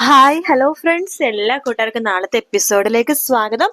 Hi hello friends എല്ലാ കൂട്ടുകാർക്കും നാളത്തെ എപ്പിസോഡിലേക്ക് സ്വാഗതം.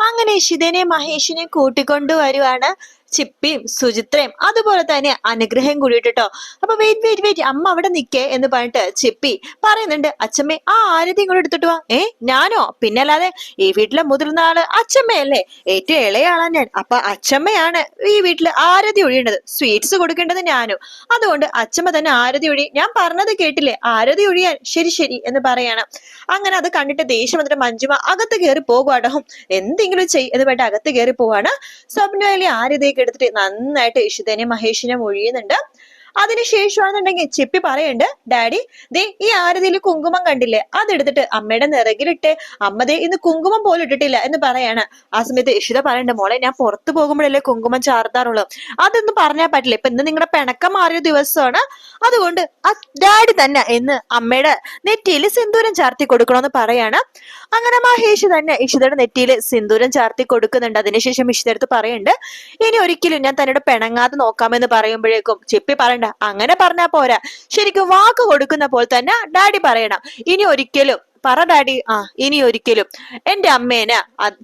അങ്ങനെ ഇഷിതനെ മഹേഷിനെ കൂട്ടിക്കൊണ്ടു വരുവാണ് ചിപ്പിയും സുചിത്രയും അതുപോലെ തന്നെ അനുഗ്രഹം കൂടിയിട്ടോ അപ്പൊ വെയിറ്റ് വെയിറ്റ് വെയിറ്റ് അമ്മ അവിടെ നിക്കേ എന്ന് പറഞ്ഞിട്ട് ചിപ്പി പറയുന്നുണ്ട് അച്ഛമ്മേ ആ ആരതി കൂടെ എടുത്തിട്ട് വാ. ഏ ഞാനോ? പിന്നെ അല്ലാതെ ഈ വീട്ടിലെ മുതിർന്ന ആൾ അച്ഛമ്മയല്ലേ ഏറ്റവും ഇളയ ആളാണ് ഞാൻ. അപ്പൊ അച്ഛമ്മയാണ് ഈ വീട്ടിൽ ആരതി ഒഴിയേണ്ടത്. സ്വീറ്റ്സ് കൊടുക്കേണ്ടത് ഞാനും. അതുകൊണ്ട് അച്ഛമ്മ തന്നെ ആരതി ഒഴി. ഞാൻ പറഞ്ഞത് കേട്ടില്ലേ? ആരതി ഒഴിയാൻ. ശരി ശരി എന്ന് പറയാണ്. അങ്ങനെ അത് കണ്ടിട്ട് ദേഷ്യം വന്നിട്ട് മഞ്ജുമ അകത്ത് കയറി പോകുവാടോ എന്തെങ്കിലും ചെയ് എന്ന് പറഞ്ഞിട്ട് അകത്ത് കയറി പോവാണ്. സ്വപ്നയിലെ ആരതിയൊക്കെ എടുത്തിട്ട് നന്നായിട്ട് ഇഷിതനെ മഹേഷിനെ മൊഴിയുന്നുണ്ട് അതിനുശേഷമാണെന്നുണ്ടെങ്കിൽ ചെപ്പി പറയുന്നുണ്ട് ഡാഡി ദേ ഈ ആരതിയിൽ കുങ്കുമം കണ്ടില്ലേ? അതെടുത്തിട്ട് അമ്മയുടെ നിറകിലിട്ട് അമ്മ ദേ ഇന്ന് കുങ്കുമം പോലും ഇട്ടിട്ടില്ല എന്ന് പറയാണ്. ആ സമയത്ത് ഇഷിത പറയണ്ട മോളെ ഞാൻ പുറത്തു പോകുമ്പോഴല്ലേ കുങ്കുമം ചാർത്താറുള്ളൂ? അതൊന്നും പറഞ്ഞാൽ പറ്റില്ല. ഇപ്പൊ ഇന്ന് നിങ്ങളുടെ പിണക്കം മാറിയ ദിവസമാണ്. അതുകൊണ്ട് ആ ഡാഡി തന്നെ എന്ന് അമ്മയുടെ നെറ്റിയിൽ സിന്ദൂരം ചാർത്തി കൊടുക്കണമെന്ന് പറയാണ്. അങ്ങനെ മഹേഷ് തന്നെ ഇഷിതയുടെ നെറ്റിയിൽ സിന്ദൂരം ചാർത്തി കൊടുക്കുന്നുണ്ട്. അതിനുശേഷം ഇഷിതടുത്ത് പറയുന്നുണ്ട് ഇനി ഒരിക്കലും ഞാൻ തന്നോട് പിണങ്ങാതെ നോക്കാമെന്ന് പറയുമ്പോഴേക്കും ചെപ്പി പറയണ്ട അങ്ങനെ പറഞ്ഞാ പോരാ. ശരിക്കും വാക്ക് കൊടുക്കുന്ന പോലെ തന്നെ ഡാഡി പറയണം. ഇനി ഒരിക്കലും പറ ഡാഡി. ആ ഇനി ഒരിക്കലും. എന്റെ അമ്മേനെ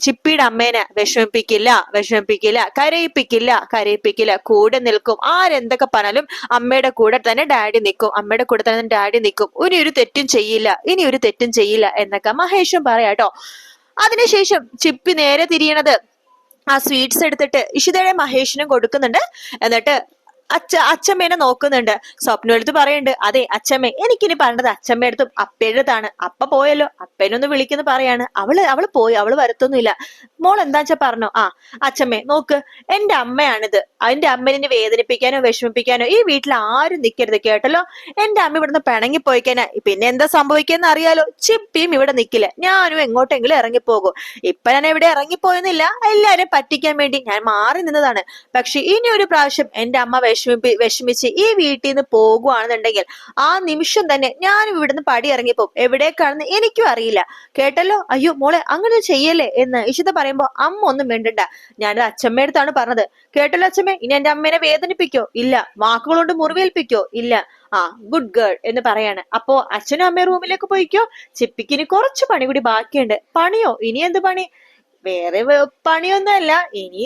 ചിപ്പിയുടെ അമ്മേനെ വിഷമിപ്പിക്കില്ല വിഷമിപ്പിക്കില്ല കരയിപ്പിക്കില്ല കരയിപ്പിക്കില്ല. കൂടെ നിൽക്കും. ആരെന്തൊക്കെ പറഞ്ഞാലും അമ്മയുടെ കൂടെ തന്നെ ഡാഡി നിൽക്കും. അമ്മയുടെ കൂടെ തന്നെ ഡാഡി നിൽക്കും. ഇനി ഒരു തെറ്റും ചെയ്യില്ല. ഇനി ഒരു തെറ്റും ചെയ്യില്ല എന്നൊക്കെ മഹേഷും പറയാട്ടോ അതിനുശേഷം ചിപ്പി നേരെ തിരിയണത് ആ സ്വീറ്റ്സ് എടുത്തിട്ട് ഇഷിതയുടെ മഹേഷിനും കൊടുക്കുന്നുണ്ട്. എന്നിട്ട് അച്ഛ അച്ഛമ്മേനെ നോക്കുന്നുണ്ട്. സ്വപ്നം എടുത്ത് പറയുന്നുണ്ട് അതെ അച്ഛമ്മേ എനിക്കിനി പറഞ്ഞത് അച്ഛമ്മേ അടുത്തും അപ്പഴത്താണ് അപ്പ പോയല്ലോ അപ്പനൊന്ന് വിളിക്കുന്നു പറയാണ്. അവൾ അവൾ പോയി അവൾ വരത്തൊന്നുമില്ല. മോൾ എന്താച്ചാ പറഞ്ഞോ? ആ അച്ഛമ്മേ നോക്ക് എന്റെ അമ്മയാണിത്. എന്റെ അമ്മനെ വേദനിപ്പിക്കാനോ വിഷമിപ്പിക്കാനോ ഈ വീട്ടിൽ ആരും നിക്കരുത് കേട്ടല്ലോ? എന്റെ അമ്മ ഇവിടുന്ന് പിണങ്ങി പോയിക്കാനാ പിന്നെ എന്താ സംഭവിക്കുന്ന അറിയാലോ? ചിപ്പിയും ഇവിടെ നിക്കില്ല. ഞാനും എങ്ങോട്ടെങ്കിലും ഇറങ്ങിപ്പോകും. ഇപ്പൊ ഞാൻ എവിടെ ഇറങ്ങിപ്പോയെന്നില്ല. എല്ലാരും പറ്റിക്കാൻ വേണ്ടി ഞാൻ മാറി നിന്നതാണ്. പക്ഷെ ഇനി ഒരു പ്രാവശ്യം എന്റെ അമ്മ വിഷമിപ്പി വിഷമിച്ച് ഈ വീട്ടിൽ നിന്ന് പോകുവാണെന്നുണ്ടെങ്കിൽ ആ നിമിഷം തന്നെ ഞാൻ ഇവിടുന്ന് പടി ഇറങ്ങിപ്പോ എവിടേക്കാണെന്ന് എനിക്കും അറിയില്ല. കേട്ടല്ലോ? അയ്യോ മോളെ അങ്ങനെ ചെയ്യല്ലേ എന്ന് ഇഷിത പറയുമ്പോ അമ്മ ഒന്നും വേണ്ടണ്ട ഞാനത് അച്ഛമ്മയടുത്താണ് പറഞ്ഞത്. കേട്ടല്ലോ അച്ഛമ്മേ? ഇനി എന്റെ അമ്മേനെ വേദനിപ്പിക്കോ? ഇല്ല. വാക്കുകൾ കൊണ്ട് മുറിവേൽപ്പിക്കോ? ഇല്ല. ആ ഗുഡ് ഗേൾ എന്ന് പറയാണ്. അപ്പോ അച്ഛനും അമ്മയും റൂമിലേക്ക് പോയിക്കോ? ചിപ്പിക്കിന് കുറച്ച് പണി കൂടി ബാക്കിയുണ്ട്. പണിയോ? ഇനി എന്ത് പണി? വേറെ പണിയൊന്നുമല്ല. ഇനി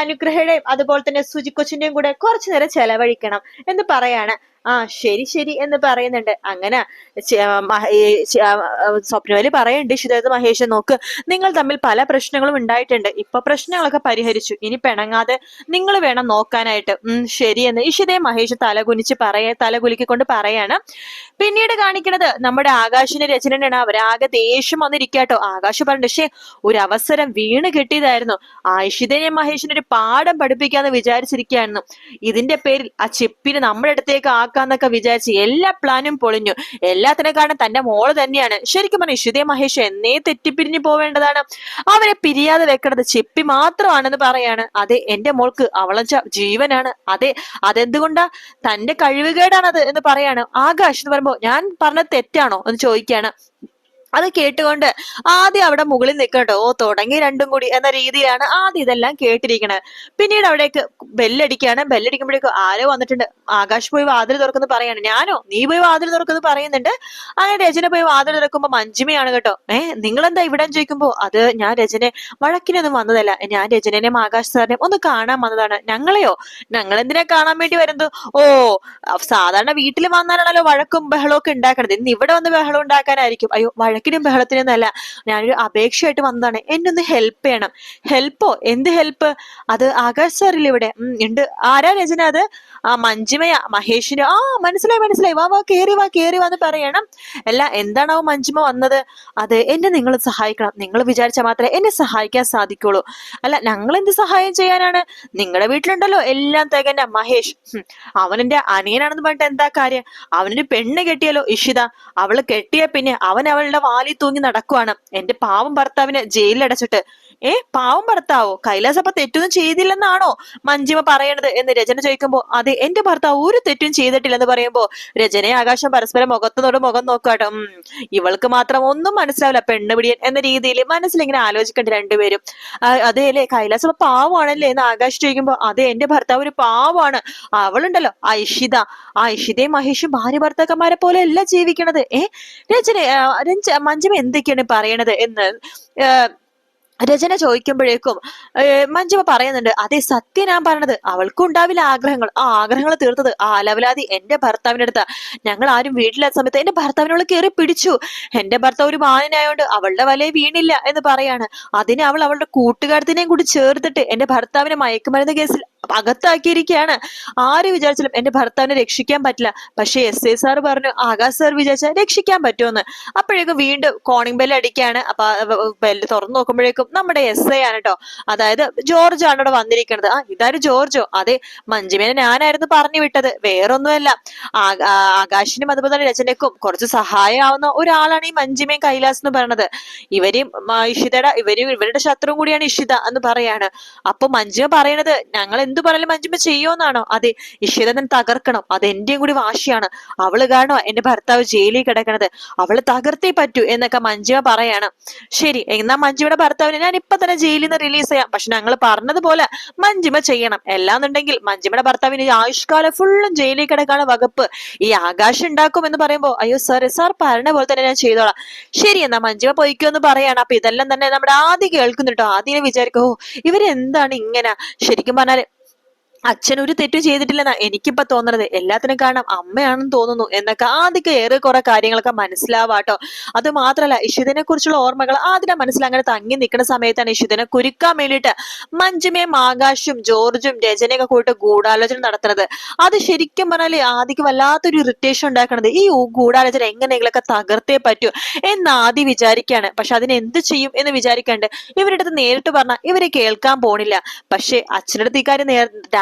അനുഗ്രഹയുടെയും അതുപോലെ തന്നെ സുജിക്കൊച്ചിന്റെയും കൂടെ കുറച്ചു നേരം ചെലവഴിക്കണം എന്ന് പറയാണ്. ആ ശരി ശരി എന്ന് പറയുന്നുണ്ട്. അങ്ങനെ ആ, സ്വപ്നവലി പറയുന്നുണ്ട് ശിതായത് മഹേഷ് നോക്ക് നിങ്ങൾ തമ്മിൽ പല പ്രശ്നങ്ങളും ഉണ്ടായിട്ടുണ്ട്. ഇപ്പൊ പ്രശ്നങ്ങളൊക്കെ പരിഹരിച്ചു. ഇനി പിണങ്ങാതെ നിങ്ങൾ വേണം നോക്കാനായിട്ട്. ഉം എന്ന്. ഇഷിതയെ മഹേഷ് തലകുനിച്ച് പറയ തലകുലിക്കൊണ്ട് പറയാണ്. പിന്നീട് കാണിക്കണത് നമ്മുടെ ആകാശിന്റെ രചനയാണ് അവരാകെ ദേഷ്യം വന്നിരിക്കാട്ടോ ആകാശ് പറഞ്ഞു പക്ഷേ ഒരു അവസരം വീണ് കിട്ടിയതായിരുന്നു. ആയിഷിതനെ മഹേഷിന് ഒരു പാഠം പഠിപ്പിക്കാന്ന് വിചാരിച്ചിരിക്കുകയായിരുന്നു ഇതിന്റെ പേരിൽ ആ ചെപ്പിന് നമ്മുടെ അടുത്തേക്ക് ആക്കാന്നൊക്കെ വിചാരിച്ച് എല്ലാ പ്ലാനും പൊളിഞ്ഞു. എല്ലാത്തിനെക്കാളും തന്റെ മോൾ തന്നെയാണ്. ശരിക്കും പറഞ്ഞ ഇഷുദേ മഹേഷ് എന്നേ തെറ്റിപ്പിരിഞ്ഞു പോവേണ്ടതാണ്. അവരെ പിരിയാതെ വെക്കണത് ചിപ്പി മാത്രമാണെന്ന് പറയാണ്. അതെ എന്റെ മോൾക്ക് അവളച്ച ജീവനാണ്. അതെ അതെന്തുകൊണ്ടാ? തന്റെ കഴിവുകേടാണത് എന്ന് പറയാണ്. ആകാശ് എന്ന് പറയുമ്പോ ഞാൻ പറഞ്ഞത് തെറ്റാണോ എന്ന് ചോദിക്കാണ്. അത് കേട്ടുകൊണ്ട് ആദ്യം അവിടെ മുകളിൽ നിൽക്കട്ടോ ഓ തുടങ്ങി രണ്ടും കൂടി എന്ന രീതിയിലാണ് ആദ്യം ഇതെല്ലാം കേട്ടിരിക്കണത്. പിന്നീട് അവിടേക്ക് ബെല്ലടിക്കാണ്. ബെല്ലടിക്കുമ്പോഴേക്കും ആരോ വന്നിട്ടുണ്ട്. ആകാശ് പോയി വാതിൽ തുറക്കുന്നു പറയാണ് ഞാനോ? നീ പോയി വാതിൽ തുറക്കുന്നു പറയുന്നുണ്ട്. അങ്ങനെ രചന പോയി വാതിൽ തുറക്കുമ്പോ മഞ്ജിമയാണ് കേട്ടോ. ഏ നിങ്ങളെന്താ ഇവിടെ ചോദിക്കുമ്പോൾ അത് ഞാൻ രചനെ വഴക്കിനൊന്നും വന്നതല്ല. ഞാൻ രചനനെയും ആകാശ് സാറിനെയും ഒന്ന് കാണാൻ വന്നതാണ്. ഞങ്ങളെയോ? ഞങ്ങൾ എന്തിനാ കാണാൻ വേണ്ടി വരുന്നത്? ഓ സാധാരണ വീട്ടിൽ വന്നാലാണല്ലോ വഴക്കും ബഹളവും ഒക്കെ ഉണ്ടാക്കണത്. ഇന്ന് ഇവിടെ വന്ന് ബഹളം ഉണ്ടാക്കാനായിരിക്കും. അയ്യോ വഴക്കിനും ബഹളത്തിനും അല്ല ഞാനൊരു അപേക്ഷയായിട്ട് വന്നതാണ്. എന്നെ ഒന്ന് ഹെൽപ്പ് ചെയ്യണം ഹെൽപ്പോ എന്ത് ഹെൽപ്പ് അത് ആകാശ് സാറില്ല ഇവിടെ? ഉണ്ട്. ആരാ രചന അത്? ആ മഞ്ജിമയ മഹേഷിന് ആ മനസ്സിലായി മനസ്സിലായി. വാ വാ കേറി വാ കേറി വാന്ന് പറയണം. അല്ല എന്താണാവോ മഞ്ജിമ വന്നത്? അത് എന്നെ നിങ്ങൾ സഹായിക്കണം. നിങ്ങൾ വിചാരിച്ചാൽ മാത്രമേ എന്നെ സഹായിക്കാൻ സാധിക്കുള്ളൂ. അല്ല ഞങ്ങൾ എന്ത് സഹായം ചെയ്യാനാണ്? നിങ്ങളുടെ വീട്ടിലുണ്ടല്ലോ എല്ലാം തികഞ്ഞ മഹേഷ്. അവനെന്റെ അനിയനാണെന്ന് പറഞ്ഞിട്ട് എന്താ കാര്യം? അവനൊരു പെണ്ണ് കെട്ടിയല്ലോ ഇഷിത. അവൾ കെട്ടിയ പിന്നെ അവൻ അവളുടെ വാലി തൂങ്ങി നടക്കുവാണ്. എന്റെ പാവം ഭർത്താവിനെ ജയിലിലടച്ചിട്ട് ഏ പാവം ഭർത്താവോ? കൈലാസപ്പ തെറ്റൊന്നും ചെയ്തില്ലെന്നാണോ മഞ്ജിമ പറയണത്? എന്ന് രചന ചോദിക്കുമ്പോ അതെ എന്റെ ഭർത്താവ് ഒരു തെറ്റും ചെയ്തിട്ടില്ലെന്ന് പറയുമ്പോ രചനയെ ആകാശം പരസ്പരം മുഖത്തുനോട് മുഖം നോക്കാട്ടോ. ഇവൾക്ക് മാത്രം ഒന്നും മനസ്സിലാവില്ല. പെണ്ണുപിടിയൻ എന്ന രീതിയിൽ മനസ്സിലിങ്ങനെ ആലോചിക്കണ്ട രണ്ടുപേരും. അതെ അല്ലേ? കൈലാസ് അപ്പൊ പാവമാണല്ലേ എന്ന് ആകാശ് ചോദിക്കുമ്പോ അതെ എന്റെ ഭർത്താവ് ഒരു പാവമാണ്. അവളുണ്ടല്ലോ ഐഷിത. ഐഷിതയും മഹേഷും ഭാര്യ ഭർത്താക്കന്മാരെ പോലെ അല്ല ജീവിക്കണത്. ഏ രചന രഞ്ജ മഞ്ജിമ എന്തൊക്കെയാണ് പറയണത് എന്ന് രചന ചോദിക്കുമ്പോഴേക്കും മഞ്ജുമ പറയുന്നുണ്ട് അതെ സത്യം ഞാൻ പറഞ്ഞത്. അവൾക്കും ഉണ്ടാവില്ല ആഗ്രഹങ്ങൾ. ആ ആഗ്രഹങ്ങൾ തീർത്തത് ആ അലവലാതി എന്റെ ഭർത്താവിന്റെ അടുത്ത്. ഞങ്ങൾ ആരും വീട്ടിലെ സമയത്ത് എന്റെ ഭർത്താവിനോട് കയറി പിടിച്ചു. എന്റെ ഭർത്താവ് ഒരു മാനനായോണ്ട് അവളുടെ വലയെ വീണില്ല എന്ന് പറയാണ്. അതിനെ അവൾ അവളുടെ കൂട്ടുകാരത്തിനെയും കൂടി ചേർത്തിട്ട് എന്റെ ഭർത്താവിനെ മയക്കുമരുന്ന് കേസിൽ അകത്താക്കിയിരിക്കുകയാണ്. ആര് വിചാരിച്ചാലും എന്റെ ഭർത്താവിനെ രക്ഷിക്കാൻ പറ്റില്ല. പക്ഷെ എസ് ഐ സാർ പറഞ്ഞു ആകാശ് സാർ വിചാരിച്ചാൽ രക്ഷിക്കാൻ പറ്റുമെന്ന്. അപ്പോഴേക്കും വീണ്ടും കോണിംഗ് ബെല്ല് അടിക്കുകയാണ്. അപ്പൊ ബെല്ല് തുറന്നു നോക്കുമ്പോഴേക്കും നമ്മുടെ എസ് ഐ ആണ് കേട്ടോ അതായത് ജോർജ് ആണ് ഇവിടെ വന്നിരിക്കുന്നത്. ആ ഇതാരും ജോർജോ? അതെ മഞ്ജുമേനെ ഞാനായിരുന്നു പറഞ്ഞു വിട്ടത്. വേറൊന്നുമല്ല. ആകാശിനും അതുപോലെ തന്നെ രചനയ്ക്കും കുറച്ച് സഹായമാവുന്ന ഒരാളാണ് ഈ മഞ്ജുമേൻ കൈലാസ് എന്ന് പറയുന്നത് ഇവരും മ- ഇഷിതയുടെ ഇവരും ഇവരുടെ ശത്രു കൂടിയാണ് ഇഷിത എന്ന് പറയാണ്. അപ്പൊ മഞ്ജുമ പറയണത് ഞങ്ങൾ എന്തു പറഞ്ഞാലും മഞ്ജുമ്മ ചെയ്യുമെന്നാണോ? അതെ ഇഷിത തകർക്കണം. അത് എന്റെയും കൂടി വാശിയാണ്. അവൾ കാണോ എന്റെ ഭർത്താവ് ജയിലിൽ കിടക്കണത്. അവൾ തകർത്തേ പറ്റൂ എന്നൊക്കെ മഞ്ജുമ പറയാണ്. ശരി എന്നാ മഞ്ജുമയുടെ ഭർത്താവിനെ ഞാൻ ഇപ്പൊ തന്നെ ജയിലിൽ നിന്ന് റിലീസ് ചെയ്യാം. പക്ഷെ ഞങ്ങൾ പറഞ്ഞതുപോലെ മഞ്ജുമ ചെയ്യണം. എല്ലാന്നുണ്ടെങ്കിൽ മഞ്ജുമയുടെ ഭർത്താവിന് ആയുഷ്കാലം ഫുള്ളും ജയിലിൽ കിടക്കാണ് വകുപ്പ് ഈ ആകാശം ഉണ്ടാക്കും എന്ന് പറയുമ്പോ അയ്യോ സാറേ സാർ പറഞ്ഞ പോലെ തന്നെ ഞാൻ ചെയ്തോളാം. ശരി എന്നാ മഞ്ജുമ പൊയ്ക്കോ എന്ന് പറയാണ്. അപ്പൊ ഇതെല്ലാം തന്നെ നമ്മുടെ ആദ്യം കേൾക്കുന്നുട്ടോ ആദ്യം വിചാരിക്കോ "ഓ, ഇവരെന്താണ് ഇങ്ങനെ? ശരിക്കും പറഞ്ഞാൽ അച്ഛൻ ഒരു തെറ്റും ചെയ്തിട്ടില്ലെന്നാ എനിക്കിപ്പോ തോന്നണത്. എല്ലാത്തിനും കാരണം അമ്മയാണെന്ന് തോന്നുന്നു എന്നൊക്കെ ആദ്യമൊക്കെ ഏറെ കുറെ കാര്യങ്ങളൊക്കെ മനസ്സിലാവാട്ടോ. അത് മാത്രല്ല ഇഷിതിനെ കുറിച്ചുള്ള ഓർമ്മകൾ ആദ്യം മനസ്സിൽ അങ്ങനെ തങ്ങി നിൽക്കുന്ന സമയത്താണ് ഇഷിതിനെ കുരുക്കാൻ വേണ്ടിയിട്ട് മഞ്ജുമയും ആകാശും ജോർജും രചനയൊക്കെ കൂട്ട് ഗൂഢാലോചന നടത്തുന്നത്. അത് ശരിക്കും പറഞ്ഞാൽ ആദ്യക്ക് വല്ലാത്തൊരു ഇറിറ്റേഷൻ ഉണ്ടാക്കണത് ഈ ഗൂഢാലോചന എങ്ങനെയെങ്കിലൊക്കെ തകർത്തേ പറ്റൂ എന്ന് ആദ്യം വിചാരിക്കാണ്. പക്ഷെ അതിന് എന്ത് ചെയ്യും എന്ന് വിചാരിക്കാണ്ട് ഇവരുടെ അടുത്ത് നേരിട്ട് പറഞ്ഞാൽ ഇവരെ കേൾക്കാൻ പോണില്ല. പക്ഷെ അച്ഛന്റെ അടുത്ത്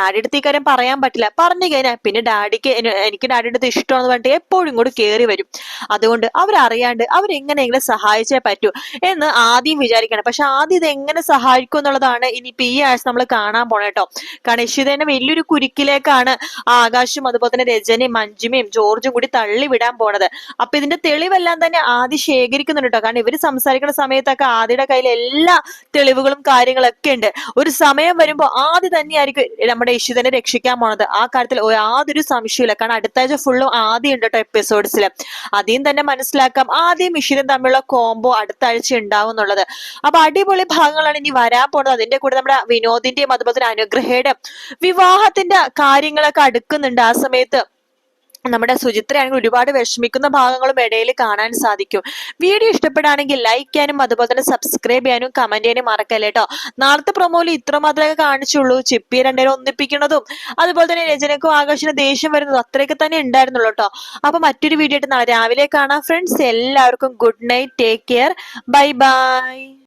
ഡാഡിയുടെ അടുത്ത് ഈ കാര്യം പറയാൻ പറ്റില്ല. പറഞ്ഞു കഴിഞ്ഞാൽ പിന്നെ ഡാഡിക്ക് എനിക്ക് ഡാഡിയുടെ അടുത്ത് ഇഷ്ടമാണെന്ന് പറഞ്ഞിട്ട് എപ്പോഴും കൂടി കയറി വരും. അതുകൊണ്ട് അവരറിയാണ്ട് അവരെങ്ങനെയെങ്കിലും സഹായിച്ചേ പറ്റൂ എന്ന് ആദ്യം വിചാരിക്കണം. പക്ഷെ ആദ്യം ഇത് എങ്ങനെ സഹായിക്കും എന്നുള്ളതാണ് ഇനിയിപ്പോ ഈ ആഴ്ച നമ്മൾ കാണാൻ പോണേ കേട്ടോ കാരണം ഇഷിതേനെ വലിയൊരു കുരുക്കിലേക്കാണ് ആകാശും അതുപോലെ തന്നെ രജനയും മഞ്ജുമയും ജോർജും കൂടി തള്ളി വിടാൻ പോണത്. അപ്പൊ ഇതിന്റെ തെളിവെല്ലാം തന്നെ ആദ്യം ശേഖരിക്കുന്നുണ്ട് കേട്ടോ കാരണം ഇവർ സംസാരിക്കുന്ന സമയത്തൊക്കെ ആദ്യയുടെ കയ്യിൽ എല്ലാ തെളിവുകളും കാര്യങ്ങളൊക്കെ ഉണ്ട്. ഒരു സമയം വരുമ്പോ ആദ്യം തന്നെയായിരിക്കും നമ്മുടെ ഇഷിതനെ രക്ഷിക്കാൻ പോണത്. ആ കാര്യത്തിൽ യാതൊരു സംശയമില്ല കാരണം അടുത്ത ആഴ്ച ഫുള്ളും ആദ്യം ഉണ്ട് കേട്ടോ എപ്പിസോഡ്സിൽ ആദ്യം തന്നെ മനസ്സിലാക്കാം. ആദ്യം മിഷീനും തമ്മിലുള്ള കോംബോ അടുത്ത ആഴ്ച ഉണ്ടാവും എന്നുള്ളത്. അപ്പൊ അടിപൊളി ഭാഗങ്ങളാണ് ഇനി വരാൻ പോണത്. അതിന്റെ കൂടെ നമ്മുടെ വിനോദിന്റെയും അതുപോലെ തന്നെ അനുഗ്രഹയുടെ വിവാഹത്തിന്റെ കാര്യങ്ങളൊക്കെ അടുക്കുന്നുണ്ട് ആ സമയത്ത്. നമ്മുടെ സുചിത്രയാണെങ്കിൽ ഒരുപാട് വിഷമിക്കുന്ന ഭാഗങ്ങളും ഇടയിൽ കാണാൻ സാധിക്കും. വീഡിയോ ഇഷ്ടപ്പെടുകയാണെങ്കിൽ ലൈക്ക് ചെയ്യാനും അതുപോലെ തന്നെ സബ്സ്ക്രൈബ് ചെയ്യാനും കമന്റ് ചെയ്യാനും മറക്കല്ലേ കേട്ടോ നാളത്തെ പ്രൊമോയിൽ ഇത്ര മാത്രമേ കാണിച്ചുള്ളൂ. ചിപ്പി രണ്ടേരും ഒന്നിപ്പിക്കുന്നതും അതുപോലെ തന്നെ രചനക്കും ആകാശിനും ദേഷ്യം വരുന്നതും അത്രയൊക്കെ തന്നെ ഉണ്ടായിരുന്നുള്ളൂ കേട്ടോ അപ്പൊ മറ്റൊരു വീഡിയോ ആയിട്ട് നാളെ രാവിലെ കാണാം. ഫ്രണ്ട്സ് എല്ലാവർക്കും good night take care bye bye